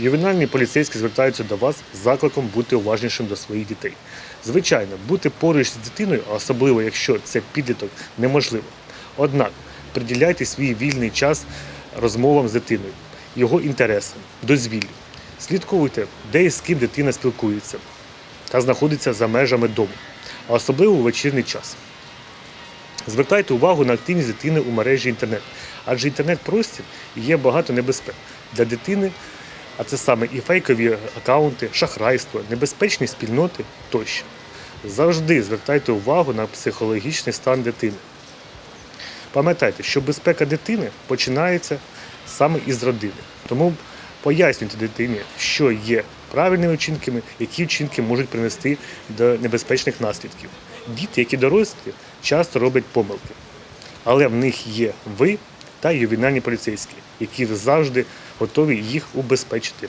Ювенальні поліцейські звертаються до вас з закликом бути уважнішим до своїх дітей. Звичайно, бути поруч з дитиною, особливо якщо це підліток, неможливо. Однак приділяйте свій вільний час розмовам з дитиною, його інтересам, дозвіллю. Слідкуйте, де і з ким дитина спілкується та знаходиться за межами дому, а особливо у вечірній час. Звертайте увагу на активність дитини у мережі інтернет, адже інтернет-простір є багато небезпек для дитини, а це саме і фейкові акаунти, шахрайство, небезпечні спільноти тощо. Завжди звертайте увагу на психологічний стан дитини. Пам'ятайте, що безпека дитини починається саме із родини. Тому пояснюйте дитині, що є правильними вчинками, які вчинки можуть привести до небезпечних наслідків. Діти, які дорослі, часто роблять помилки, але в них є ви та ювенальні поліцейські, які завжди готові їх убезпечити.